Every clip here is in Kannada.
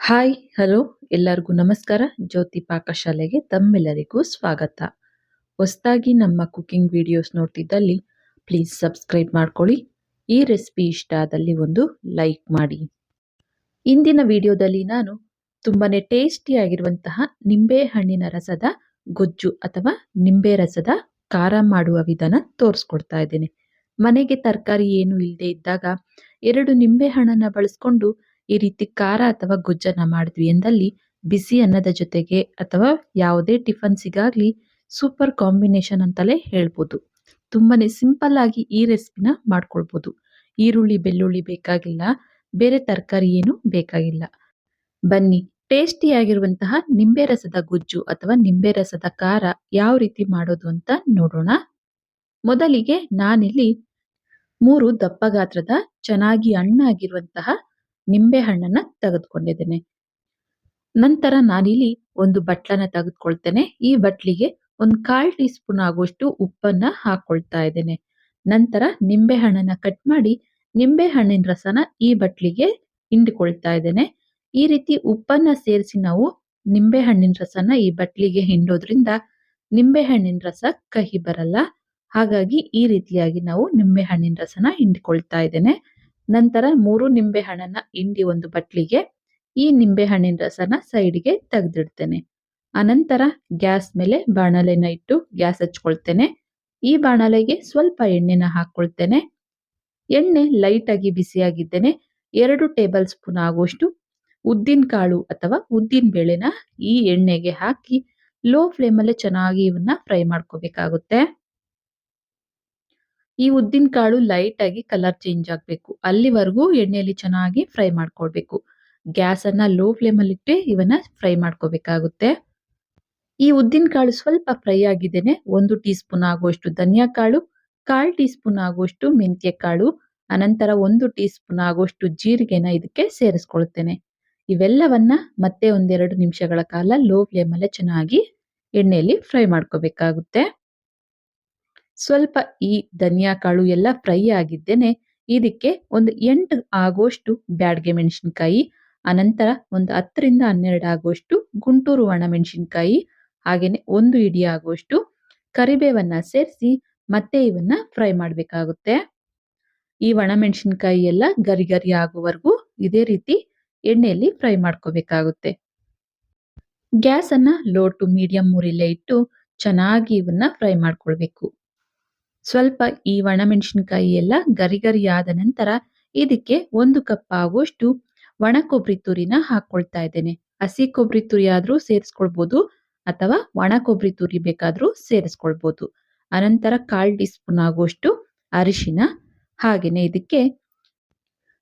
ಹಾಯ್, ಹಲೋ, ಎಲ್ಲರಿಗೂ ನಮಸ್ಕಾರ. ಜ್ಯೋತಿ ಪಾಕಶಾಲೆಗೆ ತಮ್ಮೆಲ್ಲರಿಗೂ ಸ್ವಾಗತ. ಹೊಸದಾಗಿ ನಮ್ಮ ಕುಕಿಂಗ್ ವಿಡಿಯೋಸ್ ನೋಡ್ತಿದ್ದಲ್ಲಿ ಪ್ಲೀಸ್ ಸಬ್ಸ್ಕ್ರೈಬ್ ಮಾಡ್ಕೊಳ್ಳಿ. ಈ ರೆಸಿಪಿ ಇಷ್ಟ ಆದಲ್ಲಿ ಒಂದು ಲೈಕ್ ಮಾಡಿ. ಇಂದಿನ ವಿಡಿಯೋದಲ್ಲಿ ನಾನು ತುಂಬಾ ಟೇಸ್ಟಿಯಾಗಿರುವಂತಹ ನಿಂಬೆ ಹಣ್ಣಿನ ರಸದ ಗೊಜ್ಜು ಅಥವಾ ನಿಂಬೆ ರಸದ ಖಾರ ಮಾಡುವ ವಿಧಾನ ತೋರಿಸ್ಕೊಡ್ತಾ ಇದ್ದೇನೆ. ಮನೆಗೆ ತರಕಾರಿ ಏನು ಇಲ್ಲದೆ ಇದ್ದಾಗ ಎರಡು ನಿಂಬೆ ಹಣ್ಣನ್ನು ಬಳಸ್ಕೊಂಡು ಈ ರೀತಿ ಖಾರ ಅಥವಾ ಗೊಜ್ಜನ್ನ ಮಾಡಿದ್ವಿ ಎಂದಲ್ಲಿ ಬಿಸಿ ಅನ್ನದ ಜೊತೆಗೆ ಅಥವಾ ಯಾವುದೇ ಟಿಫನ್ಸಿಗಾಗ್ಲಿ ಸೂಪರ್ ಕಾಂಬಿನೇಷನ್ ಅಂತಲೇ ಹೇಳ್ಬೋದು. ತುಂಬಾನೇ ಸಿಂಪಲ್ ಆಗಿ ಈ ರೆಸಿಪಿನ ಮಾಡ್ಕೊಳ್ಬೋದು. ಈರುಳ್ಳಿ, ಬೆಳ್ಳುಳ್ಳಿ ಬೇಕಾಗಿಲ್ಲ, ಬೇರೆ ತರಕಾರಿ ಏನು ಬೇಕಾಗಿಲ್ಲ. ಬನ್ನಿ, ಟೇಸ್ಟಿಯಾಗಿರುವಂತಹ ನಿಂಬೆ ರಸದ ಗೊಜ್ಜು ಅಥವಾ ನಿಂಬೆ ರಸದ ಖಾರ ಯಾವ ರೀತಿ ಮಾಡೋದು ಅಂತ ನೋಡೋಣ. ಮೊದಲಿಗೆ ನಾನಿಲ್ಲಿ ಮೂರು ದಪ್ಪ ಗಾತ್ರದ ಚೆನ್ನಾಗಿ ಹಣ್ಣಾಗಿರುವಂತಹ ನಿಂಬೆ ಹಣ್ಣನ್ನ ತೆಗೆದುಕೊಂಡಿದ್ದೇನೆ. ನಂತರ ನಾನಿಲ್ಲಿ ಒಂದು ಬಟ್ಲನ್ನ ತೆಗೆದುಕೊಳ್ತೇನೆ. ಈ ಬಟ್ಲಿಗೆ ಒಂದು ಕಾಲ್ ಟೀ ಸ್ಪೂನ್ ಆಗುವಷ್ಟು ಉಪ್ಪನ್ನ ಹಾಕೊಳ್ತಾ ಇದ್ದೇನೆ. ನಂತರ ನಿಂಬೆ ಹಣ್ಣನ್ನ ಕಟ್ ಮಾಡಿ ನಿಂಬೆ ಹಣ್ಣಿನ ರಸನ ಈ ಬಟ್ಲಿಗೆ ಹಿಂಡಿಕೊಳ್ತಾ ಇದ್ದೇನೆ. ಈ ರೀತಿ ಉಪ್ಪನ್ನ ಸೇರಿಸಿ ನಾವು ನಿಂಬೆ ಹಣ್ಣಿನ ರಸನ ಈ ಬಟ್ಲಿಗೆ ಹಿಂಡೋದ್ರಿಂದ ನಿಂಬೆ ಹಣ್ಣಿನ ರಸ ಕಹಿ ಬರಲ್ಲ. ಹಾಗಾಗಿ ಈ ರೀತಿಯಾಗಿ ನಾವು ನಿಂಬೆ ಹಣ್ಣಿನ ರಸನ ಹಿಂಡ್ಕೊಳ್ತಾ ಇದ್ದೇನೆ. ನಂತರ ಮೂರು ನಿಂಬೆ ಹಣ್ಣನ್ನ ಹಿಂಡಿ ಒಂದು ಬಟ್ಲಿಗೆ ಈ ನಿಂಬೆ ಹಣ್ಣಿನ ರಸನ ಸೈಡ್ಗೆ ತೆಗೆದಿಡ್ತೇನೆ. ಅನಂತರ ಗ್ಯಾಸ್ ಮೇಲೆ ಬಾಣಲೆನ ಇಟ್ಟು ಗ್ಯಾಸ್ ಹಚ್ಕೊಳ್ತೇನೆ. ಈ ಬಾಣಲೆಗೆ ಸ್ವಲ್ಪ ಎಣ್ಣೆನ ಹಾಕೊಳ್ತೇನೆ. ಎಣ್ಣೆ ಲೈಟ್ ಆಗಿ ಬಿಸಿಯಾಗಿದ್ದೇನೆ. ಎರಡು ಟೇಬಲ್ ಸ್ಪೂನ್ ಆಗುವಷ್ಟು ಉದ್ದಿನ ಕಾಳು ಅಥವಾ ಉದ್ದಿನ ಬೇಳೆನ ಈ ಎಣ್ಣೆಗೆ ಹಾಕಿ ಲೋ ಫ್ಲೇಮಲ್ಲೇ ಚೆನ್ನಾಗಿ ಇವನ್ನ ಫ್ರೈ ಮಾಡ್ಕೋಬೇಕಾಗುತ್ತೆ. ಈ ಉದ್ದಿನ ಕಾಳು ಲೈಟ್ ಆಗಿ ಕಲರ್ ಚೇಂಜ್ ಆಗಬೇಕು. ಅಲ್ಲಿವರೆಗೂ ಎಣ್ಣೆಯಲ್ಲಿ ಚೆನ್ನಾಗಿ ಫ್ರೈ ಮಾಡ್ಕೊಳ್ಬೇಕು. ಗ್ಯಾಸ್ ಅನ್ನ ಲೋ ಫ್ಲೇಮ್ ಅಲ್ಲಿ ಇಟ್ಟು ಇವನ್ನ ಫ್ರೈ ಮಾಡ್ಕೋಬೇಕಾಗುತ್ತೆ. ಈ ಉದ್ದಿನ ಕಾಳು ಸ್ವಲ್ಪ ಫ್ರೈ ಆಗಿದ್ದೇನೆ. ಒಂದು ಟೀ ಸ್ಪೂನ್ ಆಗುವಷ್ಟು ಧನಿಯಾ ಕಾಳು, ಕಾಲ್ ಟೀ ಸ್ಪೂನ್ ಆಗುವಷ್ಟು ಮೆಂತ್ಯ ಕಾಳು, ಅನಂತರ ಒಂದು ಟೀ ಸ್ಪೂನ್ ಆಗುವಷ್ಟು ಜೀರಿಗೆನ ಇದಕ್ಕೆ ಸೇರಿಸ್ಕೊಳ್ತೇನೆ. ಇವೆಲ್ಲವನ್ನ ಮತ್ತೆ ಒಂದೆರಡು ನಿಮಿಷಗಳ ಕಾಲ ಲೋ ಫ್ಲೇಮಲ್ಲೇ ಚೆನ್ನಾಗಿ ಎಣ್ಣೆಯಲ್ಲಿ ಫ್ರೈ ಮಾಡ್ಕೋಬೇಕಾಗುತ್ತೆ. ಸ್ವಲ್ಪ ಈ ಧನಿಯಾ ಕಾಳು ಎಲ್ಲ ಫ್ರೈ ಆಗಿದ್ದೇನೆ. ಇದಕ್ಕೆ ಒಂದು ಎಂಟು ಆಗೋಷ್ಟು ಬ್ಯಾಡ್ಗೆ ಮೆಣಸಿನ್ಕಾಯಿ ಅನಂತರ ಒಂದು ಹತ್ತರಿಂದ ಹನ್ನೆರಡು ಆಗುವಷ್ಟು ಗುಂಟೂರು ಒಣ ಮೆಣಸಿನ್ಕಾಯಿ, ಹಾಗೇನೆ ಒಂದು ಇಡಿ ಆಗುವಷ್ಟು ಕರಿಬೇವನ್ನ ಸೇರಿಸಿ ಮತ್ತೆ ಇವನ್ನ ಫ್ರೈ ಮಾಡಬೇಕಾಗುತ್ತೆ. ಈ ಒಣ ಮೆಣಸಿನ್ಕಾಯಿ ಎಲ್ಲ ಗರಿ ಗರಿ ಆಗುವವರೆಗೂ ಇದೇ ರೀತಿ ಎಣ್ಣೆಯಲ್ಲಿ ಫ್ರೈ ಮಾಡ್ಕೋಬೇಕಾಗುತ್ತೆ. ಗ್ಯಾಸ್ ಅನ್ನ ಲೋ ಟು ಮೀಡಿಯಂ ಮೂರಿಲ್ಲೇ ಇಟ್ಟು ಚೆನ್ನಾಗಿ ಇವನ್ನ ಫ್ರೈ ಮಾಡ್ಕೊಳ್ಬೇಕು. ಸ್ವಲ್ಪ ಈ ಒಣಮೆಣಸಿನಕಾಯಿ ಎಲ್ಲ ಗರಿ ಗರಿ ಆದ ನಂತರ ಇದಕ್ಕೆ ಒಂದು ಕಪ್ ಆಗುವಷ್ಟು ಒಣ ಕೊಬ್ಬರಿ ತುರಿನ ಹಾಕೊಳ್ತಾ ಇದ್ದೇನೆ. ಹಸಿ ಕೊಬ್ಬರಿ ತುರಿ ಆದ್ರೂ ಸೇರಿಸ್ಕೊಳ್ಬೋದು ಅಥವಾ ಒಣ ಕೊಬ್ಬರಿ ತುರಿ ಬೇಕಾದ್ರೂ ಸೇರಿಸ್ಕೊಳ್ಬಹುದು ಅನಂತರ ಕಾಲ್ ಟೀ ಸ್ಪೂನ್ ಆಗುವಷ್ಟು ಅರಿಶಿನ ಹಾಗೇನೆ ಇದಕ್ಕೆ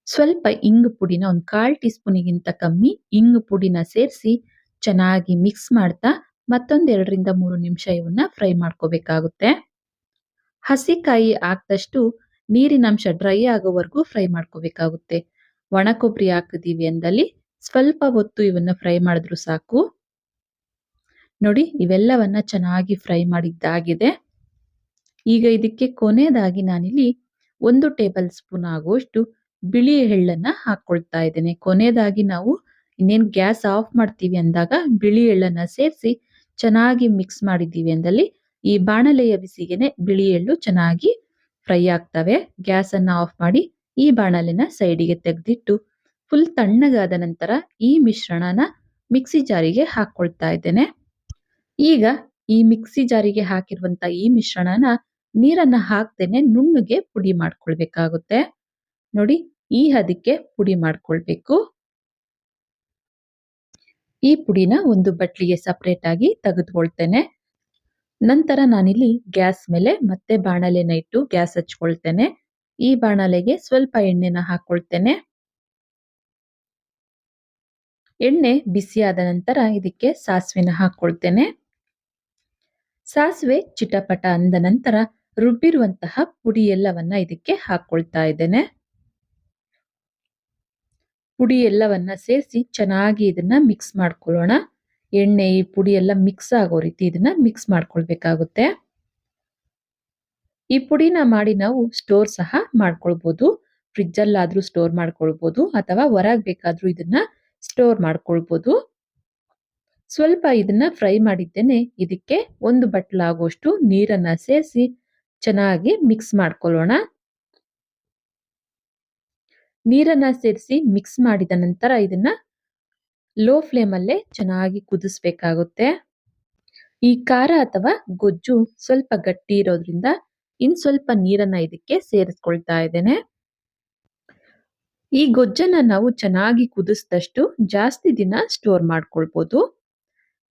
ಸ್ವಲ್ಪ ಇಂಗು ಪುಡಿನ ಒಂದು ಕಾಲ್ ಟೀ ಸ್ಪೂನಿಗಿಂತ ಕಮ್ಮಿ ಇಂಗು ಪುಡಿನ ಸೇರಿಸಿ ಚೆನ್ನಾಗಿ ಮಿಕ್ಸ್ ಮಾಡ್ತಾ ಮತ್ತೊಂದೆರಡರಿಂದ ಮೂರು ನಿಮಿಷ ಇವನ್ನ ಫ್ರೈ ಮಾಡ್ಕೋಬೇಕಾಗುತ್ತೆ. ಹಸಿ ಕಾಯಿ ಹಾಕ್ದಷ್ಟು ನೀರಿನಂಶ ಡ್ರೈ ಆಗೋವರೆಗೂ ಫ್ರೈ ಮಾಡ್ಕೋಬೇಕಾಗುತ್ತೆ. ಒಣ ಕೊಬ್ಬರಿ ಹಾಕಿದೀವಿ ಅಂದಲ್ಲಿ ಸ್ವಲ್ಪ ಹೊತ್ತು ಇವನ್ನ ಫ್ರೈ ಮಾಡಿದ್ರು ಸಾಕು. ನೋಡಿ, ಇವೆಲ್ಲವನ್ನ ಚೆನ್ನಾಗಿ ಫ್ರೈ ಮಾಡಿದ್ದಾಗಿದೆ. ಈಗ ಇದಕ್ಕೆ ಕೊನೆಯದಾಗಿ ನಾನಿಲ್ಲಿ ಒಂದು ಟೇಬಲ್ ಸ್ಪೂನ್ ಆಗುವಷ್ಟು ಬಿಳಿ ಎಳ್ಳನ್ನ ಹಾಕೊಳ್ತಾ ಇದ್ದೇನೆ. ಕೊನೆಯದಾಗಿ ನಾವು ಇನ್ನೇನು ಗ್ಯಾಸ್ ಆಫ್ ಮಾಡ್ತೀವಿ ಅಂದಾಗ ಬಿಳಿ ಎಳ್ಳನ್ನ ಸೇರಿಸಿ ಚೆನ್ನಾಗಿ ಮಿಕ್ಸ್ ಮಾಡಿದ್ದೀವಿ ಅಂದಲ್ಲಿ ಈ ಬಾಣಲೆಯ ಬಿಸಿಗೆನೆ ಬಿಳಿ ಎಳ್ಳು ಚೆನ್ನಾಗಿ ಫ್ರೈ ಆಗ್ತವೆ. ಗ್ಯಾಸ್ ಅನ್ನ ಆಫ್ ಮಾಡಿ ಈ ಬಾಣಲೆನ ಸೈಡಿಗೆ ತೆಗೆದಿಟ್ಟು ಫುಲ್ ತಣ್ಣಗಾದ ನಂತರ ಈ ಮಿಶ್ರಣನ ಮಿಕ್ಸಿ ಜಾರಿಗೆ ಹಾಕೊಳ್ತಾ ಇದ್ದೇನೆ. ಈಗ ಈ ಮಿಕ್ಸಿ ಜಾರಿಗೆ ಹಾಕಿರುವಂತ ಈ ಮಿಶ್ರಣನ ನೀರನ್ನ ಹಾಕ್ತೇನೆ ನುಣ್ಣಗೆ ಪುಡಿ ಮಾಡ್ಕೊಳ್ಬೇಕಾಗುತ್ತೆ. ನೋಡಿ, ಈ ಹದಕ್ಕೆ ಪುಡಿ ಮಾಡ್ಕೊಳ್ಬೇಕು. ಈ ಪುಡಿನ ಒಂದು ಬಟ್ಲಿಗೆ ಸಪರೇಟ್ ಆಗಿ ತೆಗೆದುಕೊಳ್ತೇನೆ. ನಂತರ ನಾನಿಲ್ಲಿ ಗ್ಯಾಸ್ ಮೇಲೆ ಮತ್ತೆ ಬಾಣಲೆನ ಇಟ್ಟು ಗ್ಯಾಸ್ ಹಚ್ಕೊಳ್ತೇನೆ. ಈ ಬಾಣಲೆಗೆ ಸ್ವಲ್ಪ ಎಣ್ಣೆನ ಹಾಕೊಳ್ತೇನೆ. ಎಣ್ಣೆ ಬಿಸಿಯಾದ ನಂತರ ಇದಕ್ಕೆ ಸಾಸಿವೆನ ಹಾಕೊಳ್ತೇನೆ. ಸಾಸಿವೆ ಚಿಟಪಟ ಅಂದ ನಂತರ ರುಬ್ಬಿರುವಂತಹ ಪುಡಿ ಎಲ್ಲವನ್ನ ಇದಕ್ಕೆ ಹಾಕೊಳ್ತಾ ಇದ್ದೇನೆ. ಪುಡಿ ಎಲ್ಲವನ್ನ ಸೇರಿಸಿ ಚೆನ್ನಾಗಿ ಇದನ್ನ ಮಿಕ್ಸ್ ಮಾಡ್ಕೊಳ್ಳೋಣ. ಎಣ್ಣೆ, ಈ ಪುಡಿ ಎಲ್ಲ ಮಿಕ್ಸ್ ಆಗೋ ರೀತಿ ಇದನ್ನ ಮಿಕ್ಸ್ ಮಾಡ್ಕೊಳ್ಬೇಕಾಗುತ್ತೆ. ಈ ಪುಡಿನ ಮಾಡಿ ನಾವು ಸ್ಟೋರ್ ಸಹ ಮಾಡ್ಕೊಳ್ಬೋದು. ಫ್ರಿಜ್ ಅಲ್ಲಾದ್ರೂ ಸ್ಟೋರ್ ಮಾಡ್ಕೊಳ್ಬೋದು ಅಥವಾ ಹೊರಗೆ ಬೇಕಾದರೂ ಇದನ್ನ ಸ್ಟೋರ್ ಮಾಡ್ಕೊಳ್ಬೋದು. ಸ್ವಲ್ಪ ಇದನ್ನ ಫ್ರೈ ಮಾಡಿದ್ದೇನೆ. ಇದಕ್ಕೆ ಒಂದು ಬಟ್ಲಾಗುವಷ್ಟು ನೀರನ್ನ ಸೇರಿಸಿ ಚೆನ್ನಾಗಿ ಮಿಕ್ಸ್ ಮಾಡ್ಕೊಳ್ಳೋಣ. ನೀರನ್ನ ಸೇರಿಸಿ ಮಿಕ್ಸ್ ಮಾಡಿದ ನಂತರ ಇದನ್ನ ಲೋ ಫ್ಲೇಮ್ ಅಲ್ಲೇ ಚೆನ್ನಾಗಿ ಕುದಿಸ್ಬೇಕಾಗುತ್ತೆ. ಈ ಖಾರ ಅಥವಾ ಗೊಜ್ಜು ಸ್ವಲ್ಪ ಗಟ್ಟಿ ಇರೋದ್ರಿಂದ ಇನ್ ಸ್ವಲ್ಪ ನೀರನ್ನ ಇದಕ್ಕೆ ಸೇರಿಸ್ಕೊಳ್ತಾ ಇದ್ದೇನೆ. ಈ ಗೊಜ್ಜನ್ನ ನಾವು ಚೆನ್ನಾಗಿ ಕುದಿಸಿದಷ್ಟು ಜಾಸ್ತಿ ದಿನ ಸ್ಟೋರ್ ಮಾಡ್ಕೊಳ್ಬೋದು.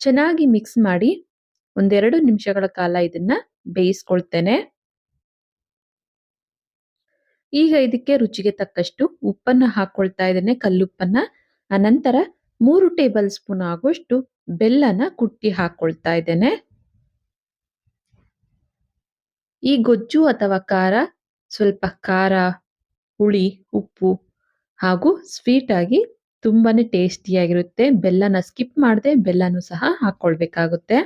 ಚೆನ್ನಾಗಿ ಮಿಕ್ಸ್ ಮಾಡಿ ಒಂದೆರಡು ನಿಮಿಷಗಳ ಕಾಲ ಇದನ್ನ ಬೇಯಿಸ್ಕೊಳ್ತೇನೆ. ಈಗ ಇದಕ್ಕೆ ರುಚಿಗೆ ತಕ್ಕಷ್ಟು ಉಪ್ಪನ್ನ ಹಾಕೊಳ್ತಾ ಇದ್ದೇನೆ. ಕಲ್ಲುಪ್ಪನ್ನ ಅನಂತರ ಮೂರು ಟೇಬಲ್ ಸ್ಪೂನ್ ಆಗುವಷ್ಟು ಬೆಲ್ಲನ ಕುಟ್ಟಿ ಹಾಕೊಳ್ತಾ ಇದ್ದೇನೆ. ಈ ಗೊಜ್ಜು ಅಥವಾ ಖಾರ ಸ್ವಲ್ಪ ಖಾರ, ಹುಳಿ, ಉಪ್ಪು ಹಾಗೂ ಸ್ವೀಟ್ ಆಗಿ ತುಂಬಾನೇ ಟೇಸ್ಟಿಯಾಗಿರುತ್ತೆ. ಬೆಲ್ಲನ ಸ್ಕಿಪ್ ಮಾಡದೆ ಬೆಲ್ಲನೂ ಸಹ ಹಾಕೊಳ್ಬೇಕಾಗುತ್ತೆ.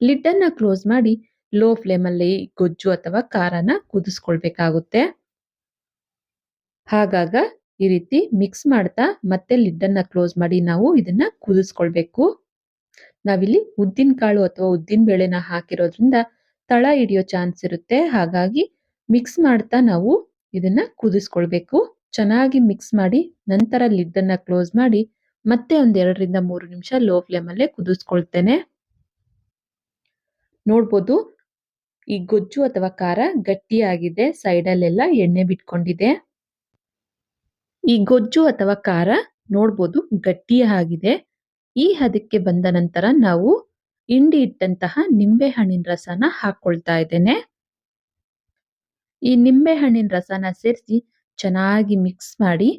ಲಿಡ್ಡನ್ನ ಕ್ಲೋಸ್ ಮಾಡಿ ಲೋ ಫ್ಲೇಮ್ ಅಲ್ಲಿ ಗೊಜ್ಜು ಅಥವಾ ಖಾರನ ಕುದಿಸ್ಕೊಳ್ಬೇಕಾಗುತ್ತೆ. ಹಾಗಾಗ ಈ ರೀತಿ ಮಿಕ್ಸ್ ಮಾಡ್ತಾ ಮತ್ತೆ ಲಿಡ್ ಅನ್ನ ಕ್ಲೋಸ್ ಮಾಡಿ ನಾವು ಇದನ್ನ ಕುದಿಸ್ಕೊಳ್ಬೇಕು. ನಾವಿಲ್ಲಿ ಉದ್ದಿನ ಕಾಳು ಅಥವಾ ಉದ್ದಿನ ಬೇಳೆನ ಹಾಕಿರೋದ್ರಿಂದ ತಳ ಹಿಡಿಯೋ ಚಾನ್ಸ್ ಇರುತ್ತೆ. ಹಾಗಾಗಿ ಮಿಕ್ಸ್ ಮಾಡ್ತಾ ನಾವು ಇದನ್ನ ಕುದಿಸ್ಕೊಳ್ಬೇಕು. ಚೆನ್ನಾಗಿ ಮಿಕ್ಸ್ ಮಾಡಿ ನಂತರ ಲಿಡ್ ಅನ್ನ ಕ್ಲೋಸ್ ಮಾಡಿ ಮತ್ತೆ ಒಂದ್ ಎರಡರಿಂದ ಮೂರು ನಿಮಿಷ ಲೋ ಫ್ಲೇಮ್ ಅಲ್ಲೇ ಕುದಿಸ್ಕೊಳ್ತೇನೆ. ನೋಡ್ಬೋದು ಈ ಗೊಜ್ಜು ಅಥವಾ ಖಾರ ಗಟ್ಟಿಯಾಗಿದೆ. ಸೈಡಲ್ಲೆಲ್ಲ ಎಣ್ಣೆ ಬಿಟ್ಕೊಂಡಿದೆ. ಈ ಗೊಜ್ಜು ಅಥವಾ ಖಾರ ನೋಡ್ಬೋದು, ಗಟ್ಟಿಯಾಗಿದೆ. ಈ ಹದಕ್ಕೆ ಬಂದ ನಂತರ ನಾವು ಹಿಂಡಿ ಇಟ್ಟಂತಹ ನಿಂಬೆ ಹಣ್ಣಿನ ರಸನ ಹಾಕೊಳ್ತಾ ಇದ್ದೇನೆ. ಈ ನಿಂಬೆ ಹಣ್ಣಿನ ರಸನ ಸೇರಿಸಿ ಚೆನ್ನಾಗಿ ಮಿಕ್ಸ್ ಮಾಡಿ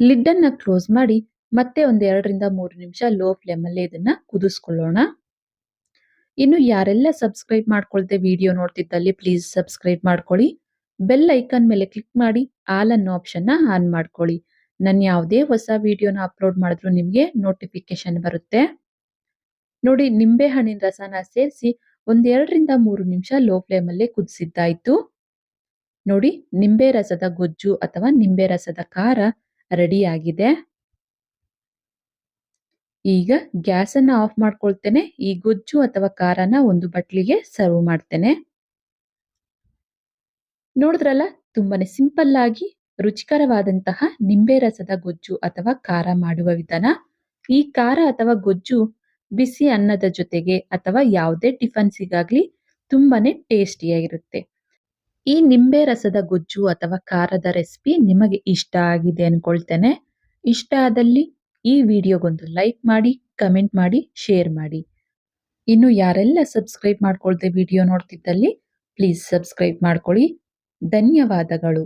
ಲಿಡ್ ಅನ್ನ ಕ್ಲೋಸ್ ಮಾಡಿ ಮತ್ತೆ ಒಂದ್ ಎರಡರಿಂದ ಮೂರು ನಿಮಿಷ ಲೋ ಫ್ಲೇಮ್ ಅಲ್ಲಿ ಇದನ್ನ ಕುದಿಸ್ಕೊಳ್ಳೋಣ. ಇನ್ನು ಯಾರೆಲ್ಲ ಸಬ್ಸ್ಕ್ರೈಬ್ ಮಾಡ್ಕೊಳ್ದೆ ವಿಡಿಯೋ ನೋಡ್ತಿದ್ದಲ್ಲಿ ಪ್ಲೀಸ್ ಸಬ್ಸ್ಕ್ರೈಬ್ ಮಾಡ್ಕೊಳ್ಳಿ. ಬೆಲ್ ಐಕಾನ್ ಮೇಲೆ ಕ್ಲಿಕ್ ಮಾಡಿ ಆಲ್ ಅನ್ನೋ ಆಪ್ಷನ್ನ ಆನ್ ಮಾಡ್ಕೊಳ್ಳಿ. ನಾನು ಯಾವುದೇ ಹೊಸ ವಿಡಿಯೋನ ಅಪ್ಲೋಡ್ ಮಾಡಿದ್ರು ನಿಮಗೆ ನೋಟಿಫಿಕೇಶನ್ ಬರುತ್ತೆ. ನೋಡಿ, ನಿಂಬೆ ಹಣ್ಣಿನ ರಸನ ಸೇರಿಸಿ ಒಂದೆರಡರಿಂದ ಮೂರು ನಿಮಿಷ ಲೋ ಫ್ಲೇಮ್ ಕುದಿಸಿದ್ದಾಯಿತು. ನೋಡಿ, ನಿಂಬೆ ರಸದ ಗೊಜ್ಜು ಅಥವಾ ನಿಂಬೆ ರಸದ ಖಾರ ರೆಡಿ ಆಗಿದೆ. ಈಗ ಗ್ಯಾಸನ್ನು ಆಫ್ ಮಾಡ್ಕೊಳ್ತೇನೆ. ಈ ಗೊಜ್ಜು ಅಥವಾ ಖಾರನ ಒಂದು ಬಟ್ಲಿಗೆ ಸರ್ವ್ ಮಾಡ್ತೇನೆ. ನೋಡಿದ್ರಲ್ಲ, ತುಂಬಾನೇ ಸಿಂಪಲ್ ಆಗಿ ರುಚಿಕರವಾದಂತಹ ನಿಂಬೆ ರಸದ ಗೊಜ್ಜು ಅಥವಾ ಖಾರ ಮಾಡುವ ವಿಧಾನ. ಈ ಖಾರ ಅಥವಾ ಗೊಜ್ಜು ಬಿಸಿ ಅನ್ನದ ಜೊತೆಗೆ ಅಥವಾ ಯಾವುದೇ ಟಿಫನ್ಸಿಗಾಗ್ಲಿ ತುಂಬಾನೇ ಟೇಸ್ಟಿಯಾಗಿರುತ್ತೆ. ಈ ನಿಂಬೆ ರಸದ ಗೊಜ್ಜು ಅಥವಾ ಖಾರದ ರೆಸಿಪಿ ನಿಮಗೆ ಇಷ್ಟ ಆಗಿದೆ ಅನ್ಕೊಳ್ತೇನೆ. ಇಷ್ಟ ಆದಲ್ಲಿ ಈ ವಿಡಿಯೋಗೊಂದು ಲೈಕ್ ಮಾಡಿ, ಕಮೆಂಟ್ ಮಾಡಿ, ಶೇರ್ ಮಾಡಿ. ಇನ್ನು ಯಾರೆಲ್ಲ ಸಬ್ಸ್ಕ್ರೈಬ್ ಮಾಡ್ಕೊಳ್ದೆ ವಿಡಿಯೋ ನೋಡ್ತಿದ್ದಲ್ಲಿ, ಪ್ಲೀಸ್ ಸಬ್ಸ್ಕ್ರೈಬ್ ಮಾಡ್ಕೊಳ್ಳಿ. ಧನ್ಯವಾದಗಳು.